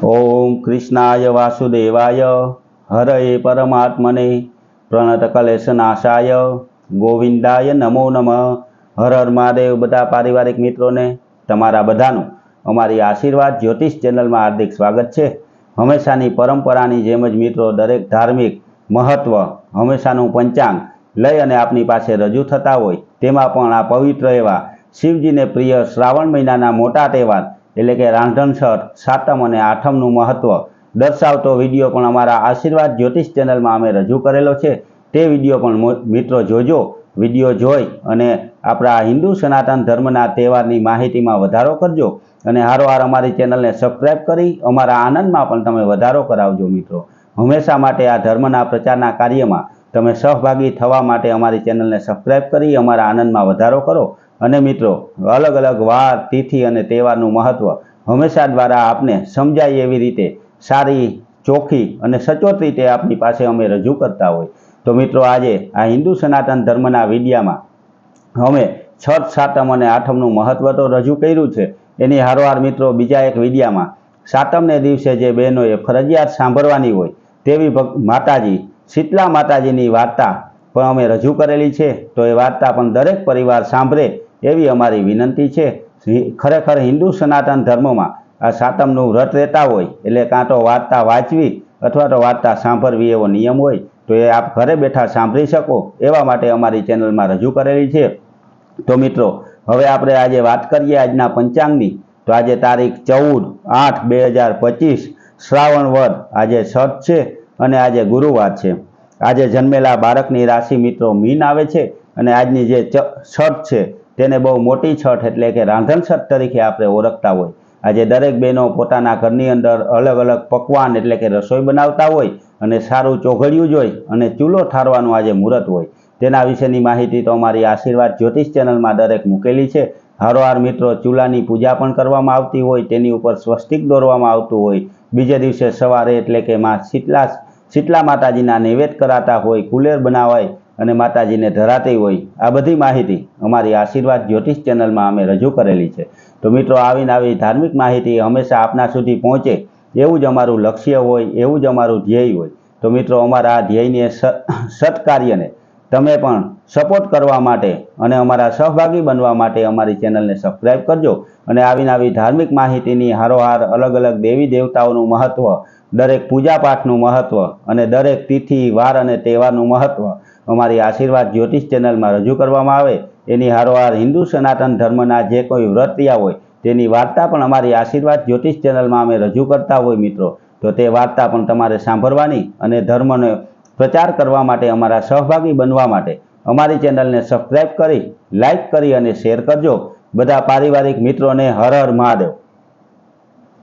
ઓમ કૃષ્ણાય વાસુદેવાય. હરએ પરમાત્મને પ્રણતકલેશનાશાય ગોવિંદાય નમો નમઃ. હર હર મહાદેવ બધા પારિવારિક મિત્રોને તમારા બધાનું અમારી આશીર્વાદ જ્યોતિષ ચેનલમાં હાર્દિક સ્વાગત છે. હંમેશાની પરંપરાની જેમ જ મિત્રો દરેક ધાર્મિક મહત્વ હંમેશાનું પંચાંગ લઈ અને આપની પાસે રજૂ થતા હોય તેમાં પણ આ પવિત્ર એવા શિવજીને પ્રિય શ્રાવણ મહિનાના મોટા તહેવાર એટલે કે રાંધણસર સાતમ અને આઠમનું મહત્વ. દર્શાવતો વીડિયો પણ અમારા આશીર્વાદ જ્યોતિષ ચેનલમાં અમે રજૂ કરેલો છે. તે વીડિયો પણ મિત્રો જોજો. વીડિયો જોઈ અને આપણા હિન્દુ સનાતન ધર્મના તહેવારની માહિતીમાં વધારો કરજો. અને હારોહાર અમારી ચેનલને સબસ્ક્રાઈબ કરી અમારા આનંદમાં પણ તમે વધારો કરાવજો, મિત્રો. હંમેશા માટે આ ધર્મના પ્રચારના કાર્યમાં તમે સહભાગી થવા માટે અમારી ચેનલને સબસ્ક્રાઈબ કરી અમારા આનંદમાં વધારો કરો. અને મિત્રો, અલગ અલગ વાર, તિથિ અને તહેવારનું મહત્ત્વ હંમેશા દ્વારા આપને સમજાય એવી રીતે સારી, ચોખ્ખી અને સચોટ રીતે આપની પાસે અમે રજૂ કરતા હોય. તો મિત્રો, આજે આ હિન્દુ સનાતન ધર્મના વિડીયામાં અમે છઠ, સાતમ અને આઠમનું મહત્ત્વ તો રજૂ કર્યું છે. એની હારવાર મિત્રો, બીજા એક વિડીયામાં સાતમને દિવસે જે બહેનોએ ફરજિયાત સાંભળવાની હોય તેવી ભક્ત માતાજી, શીતલા માતાજીની વાર્તા પણ અમે રજૂ કરેલી છે. તો એ વાર્તા પણ દરેક પરિવાર સાંભળે એવી અમારી વિનંતી છે. ખરેખર હિન્દુ સનાતન ધર્મમાં આ સાતમનું વ્રત રહેતા હોય, એટલે કાં તો વાર્તા વાંચવી અથવા તો વાર્તા સાંભળવી એવો નિયમ હોય, તો એ આપ ઘરે બેઠા સાંભળી શકો. એવા માટે અમારી ચેનલમાં રજૂ કરેલી છે. તો મિત્રો, હવે આપણે આજે વાત કરીએ આજના પંચાંગની. તો આજે તારીખ ચૌદ આઠ બે હજાર પચીસ, શ્રાવણ વદ. આજે છઠ છે અને આજે ગુરુવાર છે. આજે જન્મેલા બાળકની રાશિ મિત્રો મીન આવે છે અને આજની જે છઠ છે તેને બહુ મોટી છઠ એટલે કે રાંધણ છઠ તરીકે આપણે ઓળખતા હોય. આજે દરેક બહેનો પોતાના ઘરની અંદર અલગ અલગ પકવાન એટલે કે રસોઈ બનાવતા હોય અને સારું ચોઘડિયું જોઈ અને ચૂલો ઠારવાનું આજે મુહૂર્ત હોય. તેના વિશેની માહિતી તો અમારી આશીર્વાદ જ્યોતિષ ચેનલમાં દરેક મૂકેલી છે. હારોહાર મિત્રો, ચૂલાની પૂજા પણ કરવામાં આવતી હોય, તેની ઉપર સ્વસ્તિક દોરવામાં આવતું હોય. બીજે દિવસે સવારે એટલે કે માં શીતલા શીતલા માતાજીના નૈવેદ્ય કરાતા હોય, કુલેર બનાવાય અને માતાજીને ધરાતી હોય, આ બધી માહિતી અમારી આશીર્વાદ જ્યોતિષ ચેનલમાં અમે રજૂ કરેલી છે. તો મિત્રો, આવીને આવી ધાર્મિક માહિતી હંમેશા આપના સુધી પહોંચે, એવું જ અમારું લક્ષ્ય હોય, એવું જ અમારું ધ્યેય હોય. તો મિત્રો, અમારા આ ધ્યેયને સત્કાર્યને તમે પણ સપોર્ટ કરવા માટે અને અમારા સહભાગી બનવા માટે અમારી ચેનલને સબસ્ક્રાઈબ કરજો અને આવીને આવી ધાર્મિક માહિતીની હારોહાર અલગ અલગ દેવી દેવતાઓનું મહત્ત્વ દરેક પૂજાપાઠનું મહત્ત્વ અને દરેક તિથિ, વાર અને તહેવારનું મહત્વ અમારી આશીર્વાદ જ્યોતિષ ચેનલમાં રજૂ કરવામાં આવે, એની હારોહાર હિન્દુ સનાતન ધર્મના જે કોઈ વ્રતિયા હોય, તેની વાર્તા પણ અમારી આશીર્વાદ જ્યોતિષ ચેનલમાં અમે રજૂ કરતા હોય મિત્રો. તો તે વાર્તા પણ તમારે સાંભળવાની અને ધર્મનો પ્રચાર કરવા માટે અમારા સહભાગી બનવા માટે અમારી ચેનલને સબસ્ક્રાઈબ કરી લાઈક કરી અને શેર કરજો. બધા પારિવારિક મિત્રોને હર હર મહાદેવ.